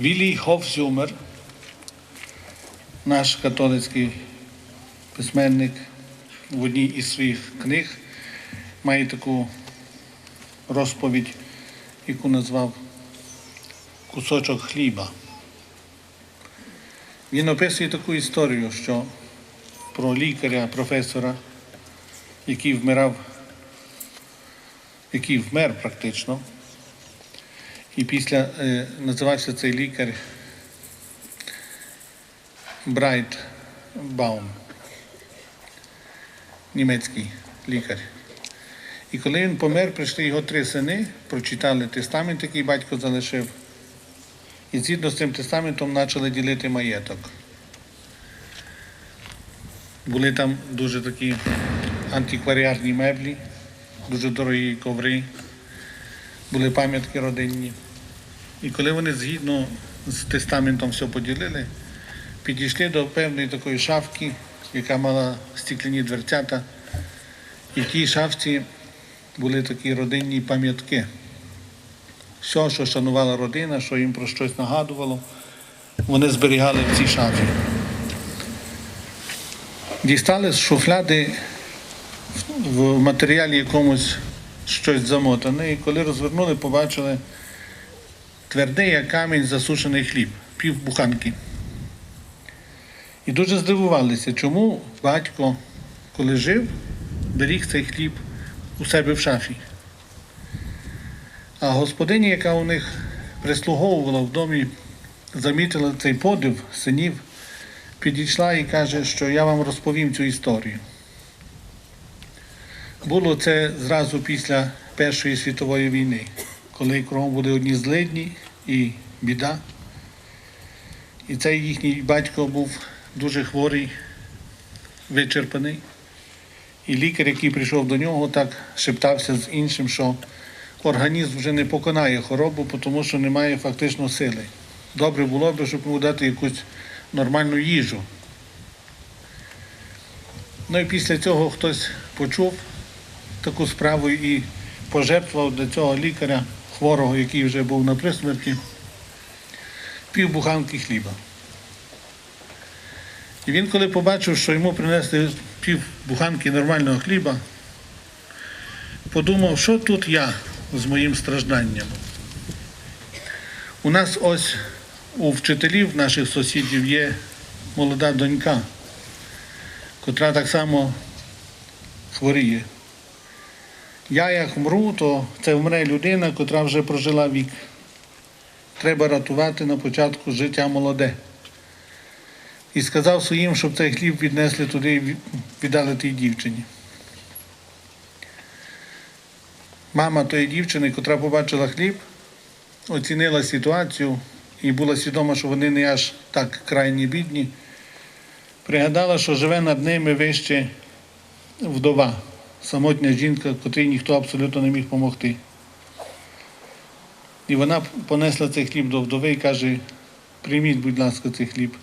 Вілій Хофзюмер, наш католицький письменник, в одній із своїх книг має таку розповідь, яку назвав Кусочок хліба. Він описує таку історію, що про лікаря, професора, який вмирав, який вмер практично. І після е, називався цей лікар Брайт Баум, німецький лікар. І коли він помер, прийшли його три сини, прочитали тестамент, який батько залишив. І згідно з цим тестаментом почали ділити маєток. Були там дуже такі антикваріарні меблі, дуже дорогі коври, були пам'ятки родинні. І коли вони згідно з тестаментом все поділили, підійшли до певної такої шафки, яка мала стікляні дверцята. І в тій шафці були такі родинні пам'ятки. Все, що шанувала родина, що їм про щось нагадувало, вони зберігали в цій шафі. Дістали з шуфляди в матеріалі якомусь щось замотане, і коли розвернули, побачили твердий, як камінь, засушений хліб, пів буханки. І дуже здивувалися, чому батько, коли жив, беріг цей хліб у себе в шафі. А господиня, яка у них прислуговувала в домі, замітила цей подив синів, підійшла і каже, що я вам розповім цю історію. Було це зразу після Першої світової війни, коли кругом були одні злидні і біда. І цей їхній батько був дуже хворий, вичерпаний. І лікар, який прийшов до нього, так шептався з іншим, що організм вже не поконає хворобу, тому що немає фактично сили. Добре було б, щоб йому дати якусь нормальну їжу. Ну і після цього хтось почув таку справу і пожертвував для цього лікаря хворого, який вже був на присмерті, пів буханки хліба. І він, коли побачив, що йому принесли пів буханки нормального хліба, подумав, що тут я з моїм стражданням. У нас ось у вчителів наших сусідів є молода донька, котра так само хворіє. Я як вмру, то це вмре людина, котра вже прожила вік. Треба рятувати на початку життя молоде. І сказав своїм, щоб цей хліб віднесли туди і віддали тій дівчині. Мама тої дівчини, котра побачила хліб, оцінила ситуацію і була свідома, що вони не аж так крайні бідні, пригадала, що живе над ними вище вдова, самотня жінка, котрій ніхто абсолютно не міг допомогти. І вона понесла цей хліб до вдови і каже, прийміть, будь ласка, цей хліб.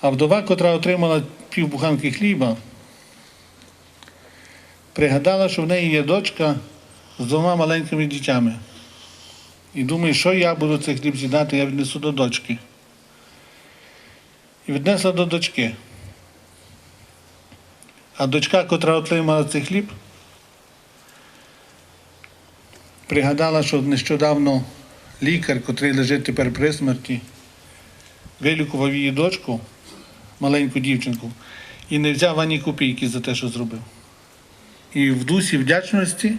А вдова, котра отримала пів буханки хліба, пригадала, що в неї є дочка з двома маленькими дітями. І думає, що я буду цей хліб з'їдати, я віднесу до дочки. І віднесла до дочки. А дочка, котра отримала цей хліб, пригадала, що нещодавно лікар, котрий лежить тепер при смерті, вилікував її дочку, маленьку дівчинку, і не взяв ані копійки за те, що зробив. І в дусі вдячності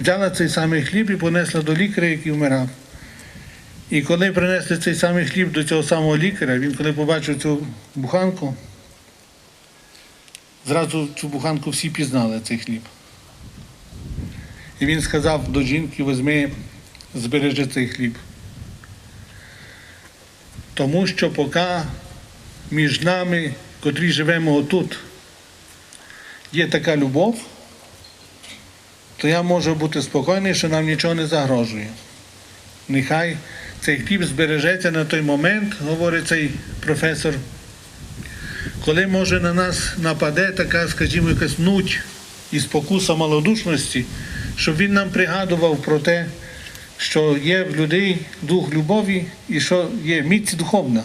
взяла цей самий хліб і понесла до лікаря, який вмирав. І коли принесли цей самий хліб до цього самого лікаря, він коли побачив цю буханку, зразу цю буханку всі пізнали цей хліб. І він сказав до жінки, візьми, збережи цей хліб. Тому що поки між нами, котрі живемо отут, є така любов, то я можу бути спокійний, що нам нічого не загрожує. Нехай цей хліб збережеться на той момент, говорить цей професор, коли може на нас нападе така, скажімо, якась нуть і спокуса малодушності, щоб він нам пригадував про те, що є в людей дух любові і що є міць духовна.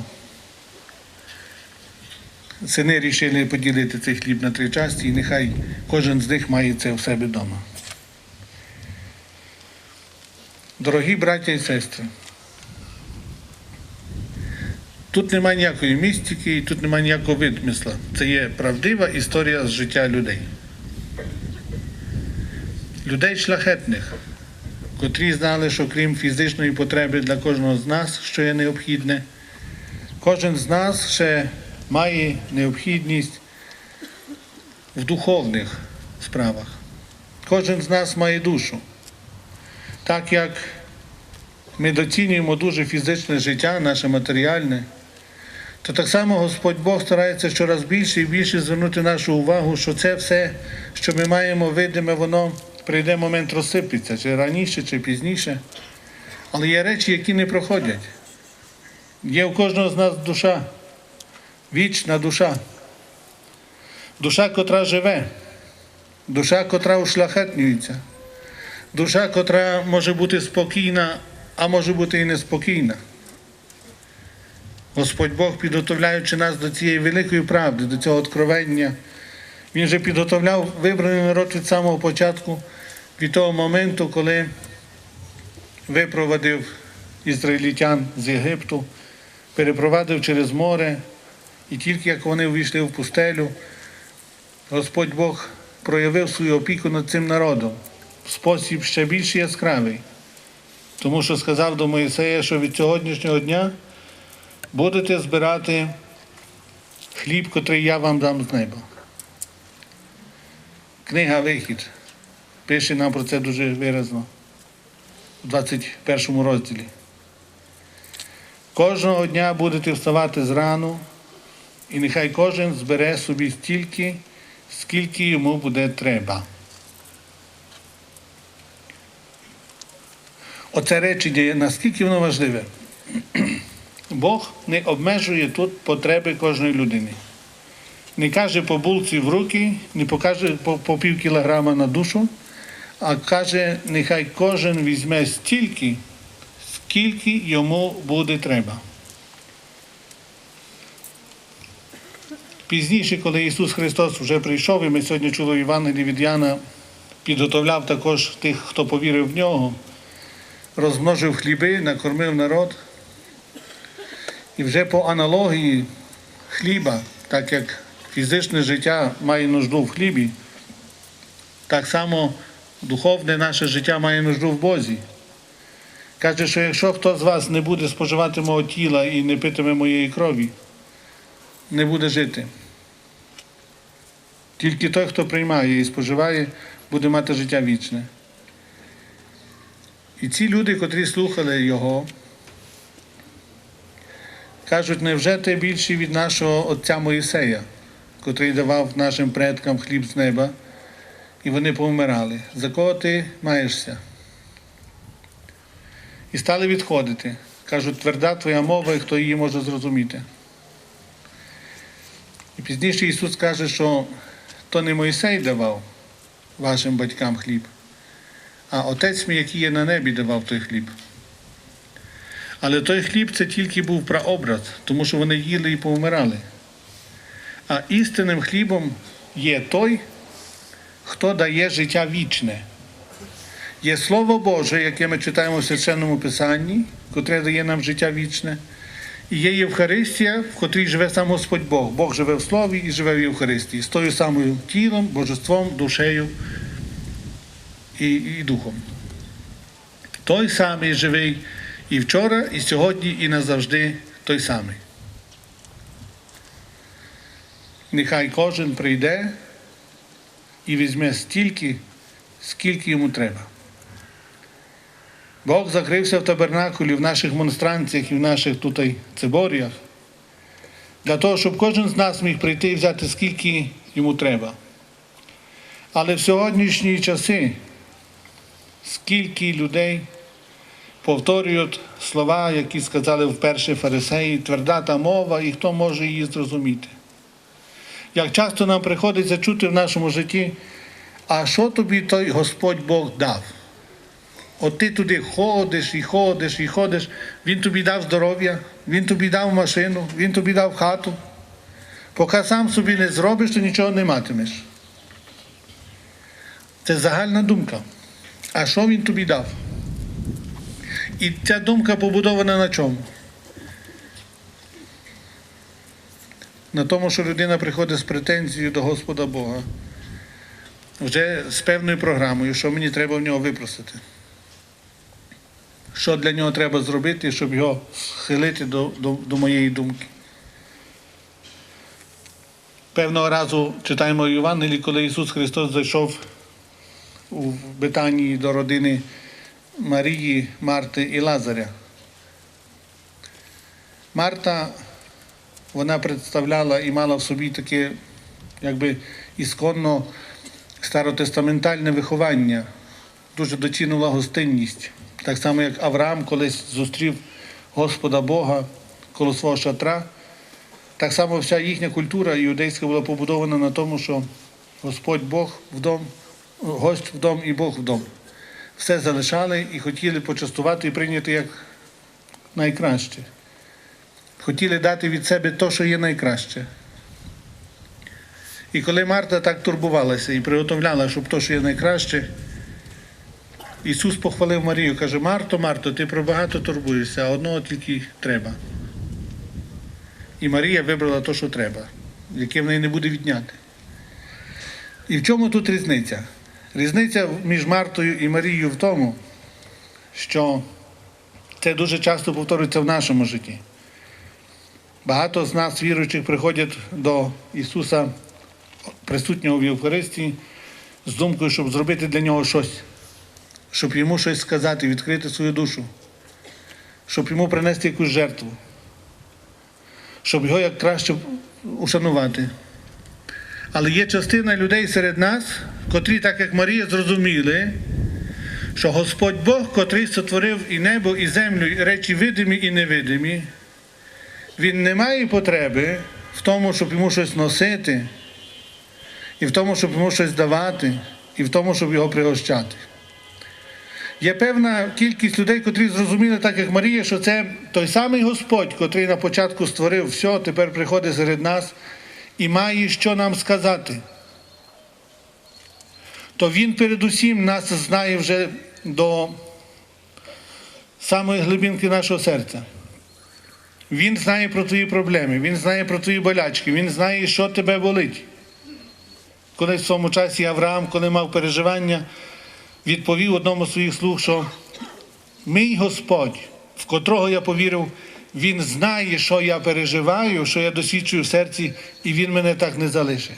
Сини рішили поділити цей хліб на три частини, і нехай кожен з них має це в себе вдома. Дорогі браття і сестри, тут немає ніякої містики і тут немає ніякого відмисла. Це є правдива історія з життя людей. Людей шляхетних, котрі знали, що крім фізичної потреби для кожного з нас, що є необхідне, кожен з нас ще має необхідність в духовних справах. Кожен з нас має душу. Так як ми доцінюємо дуже фізичне життя, наше матеріальне, то так само Господь Бог старається щораз більше і більше звернути нашу увагу, що це все, що ми маємо видиме, воно прийде момент розсипеться, чи раніше, чи пізніше. Але є речі, які не проходять. Є у кожного з нас душа, вічна душа, душа, котра живе, душа, котра ушляхетнюється, душа, котра може бути спокійна, а може бути і неспокійна. Господь Бог, підготовляючи нас до цієї великої правди, до цього откровення, Він же підготовляв вибраний народ від самого початку, від того моменту, коли випровадив ізраїльтян з Єгипту, перепровадив через море, і тільки як вони увійшли в пустелю, Господь Бог проявив свою опіку над цим народом в спосіб ще більш яскравий. Тому що сказав до Моїсея, що від сьогоднішнього дня будете збирати хліб, котрий я вам дам з неба. Книга Вихід пише нам про це дуже виразно у 21 розділі. Кожного дня будете вставати зрану, і нехай кожен збере собі стільки, скільки йому буде треба. Оце речення, наскільки воно важливе. Бог не обмежує тут потреби кожної людини. Не каже по булці в руки, не покаже по, по пів кілограма на душу, а каже, нехай кожен візьме стільки, скільки йому буде треба. Пізніше, коли Ісус Христос вже прийшов, і ми сьогодні чули Євангелії від Яна, підготовляв також тих, хто повірив в нього, розмножив хліби, накормив народ. І вже по аналогії хліба, так як фізичне життя має нужду в хлібі, так само духовне наше життя має нужду в Бозі. Каже, що якщо хто з вас не буде споживати мого тіла і не питиме моєї крові, не буде жити. Тільки той, хто приймає і споживає, буде мати життя вічне. І ці люди, котрі слухали його, кажуть, невже ти більший від нашого отця Моїсея, котрий давав нашим предкам хліб з неба, і вони повмирали. За кого ти маєшся? І стали відходити. Кажуть, тверда твоя мова, і хто її може зрозуміти. І пізніше Ісус каже, що то не Мойсей давав вашим батькам хліб, а Отець мій, який є на небі, давав той хліб. Але той хліб це тільки був прообраз, тому що вони їли і повмирали. А істинним хлібом є той, хто дає життя вічне. Є Слово Боже, яке ми читаємо в Священному Писанні, котре дає нам життя вічне. І є Євхаристія, в котрій живе сам Господь Бог. Бог живе в Слові і живе в Євхаристії, з тою самою тілом, божеством, душею і, і духом. Той самий живий і вчора, і сьогодні, і назавжди той самий. Нехай кожен прийде і візьме стільки, скільки йому треба. Бог закрився в табернакулі в наших монстранціях і в наших тут циборіях, для того, щоб кожен з нас міг прийти і взяти скільки йому треба. Але в сьогоднішні часи, скільки людей повторюють слова, які сказали вперше фарисеї, тверда та мова, і хто може її зрозуміти. Як часто нам приходиться чути в нашому житті, а що тобі той Господь Бог дав? От ти туди ходиш і ходиш і ходиш, він тобі дав здоров'я, він тобі дав машину, він тобі дав хату. Поки сам собі не зробиш, то нічого не матимеш. Це загальна думка. А що він тобі дав? І ця думка побудована на чому? На тому, що людина приходить з претензією до Господа Бога. Вже з певною програмою, що мені треба в нього випросити. Що для нього треба зробити, щоб його схилити до, до, до моєї думки. Певного разу читаємо Євангелії, коли Ісус Христос зайшов у Бетанії до родини Марії, Марти і Лазаря. Марта, вона представляла і мала в собі таке, якби ісконно старотестаментальне виховання, дуже доцінила гостинність. Так само, як Авраам колись зустрів Господа Бога коло свого шатра. Так само вся їхня культура іудейська була побудована на тому, що Господь Бог в дом, гость в дом і Бог в дом. Все залишали і хотіли почастувати і прийняти як найкраще. Хотіли дати від себе те, що є найкраще. І коли Марта так турбувалася і приготовляла, щоб то, що є найкраще, Ісус похвалив Марію, каже: Марто, Марто, ти про багато турбуєшся, а одного тільки треба. І Марія вибрала те, що треба, яке в неї не буде відняти. І в чому тут різниця? Різниця між Мартою і Марією в тому, що це дуже часто повторюється в нашому житті. Багато з нас, віруючих, приходять до Ісуса, присутнього в Євхаристії, з думкою, щоб зробити для нього щось, щоб йому щось сказати, відкрити свою душу, щоб йому принести якусь жертву, щоб його як краще ушанувати. Але є частина людей серед нас, котрі, так як Марія, зрозуміли, що Господь Бог, котрий сотворив і небо, і землю, і речі видимі і невидимі, він не має потреби в тому, щоб йому щось носити, і в тому, щоб йому щось давати, і в тому, щоб його пригощати. Є певна кількість людей, котрі зрозуміли, так як Марія, що це той самий Господь, котрий на початку створив все, тепер приходить серед нас і має що нам сказати. То Він передусім нас знає вже до самої глибинки нашого серця. Він знає про твої проблеми, він знає про твої болячки, він знає, що тебе болить. Коли в своєму часі Авраам, коли мав переживання, відповів одному з своїх слуг, що мій Господь, в котрого я повірив, Він знає, що я переживаю, що я досвідчую в серці, і Він мене так не залишить.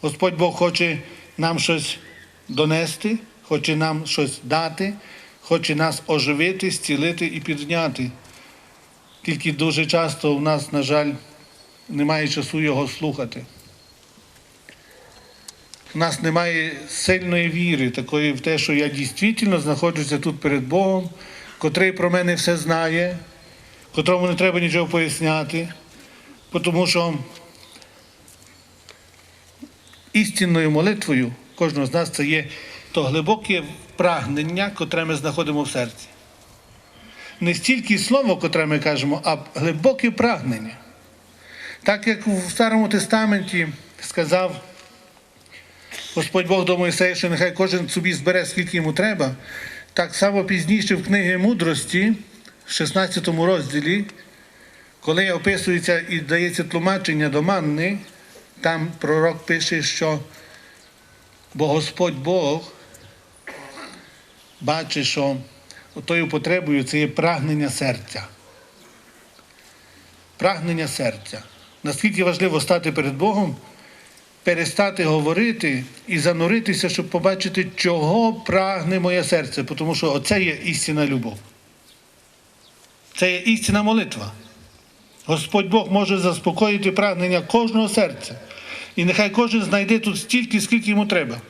Господь Бог хоче нам щось донести, хоче нам щось дати, хоче нас оживити, зцілити і підняти. Тільки дуже часто в нас, на жаль, немає часу його слухати. У нас немає сильної віри, такої в те, що я дійсно знаходжуся тут перед Богом, котрий про мене все знає, котрому не треба нічого поясняти, тому що істинною молитвою кожного з нас це є то глибоке прагнення, котре ми знаходимо в серці. Не стільки слово, котре ми кажемо, а глибоке прагнення. Так як в Старому Тестаменті сказав Господь Бог до Мойсея, що нехай кожен собі збере, скільки йому треба, так само пізніше в книгі мудрості, в 16 розділі, коли описується і дається тлумачення до манни, там пророк пише, що бо Господь Бог бачить, що тою потребою це є прагнення серця. Прагнення серця. Наскільки важливо стати перед Богом, перестати говорити і зануритися, щоб побачити, чого прагне моє серце, тому що оце є істинна любов. Це є істинна молитва. Господь Бог може заспокоїти прагнення кожного серця. І нехай кожен знайде тут стільки, скільки йому треба.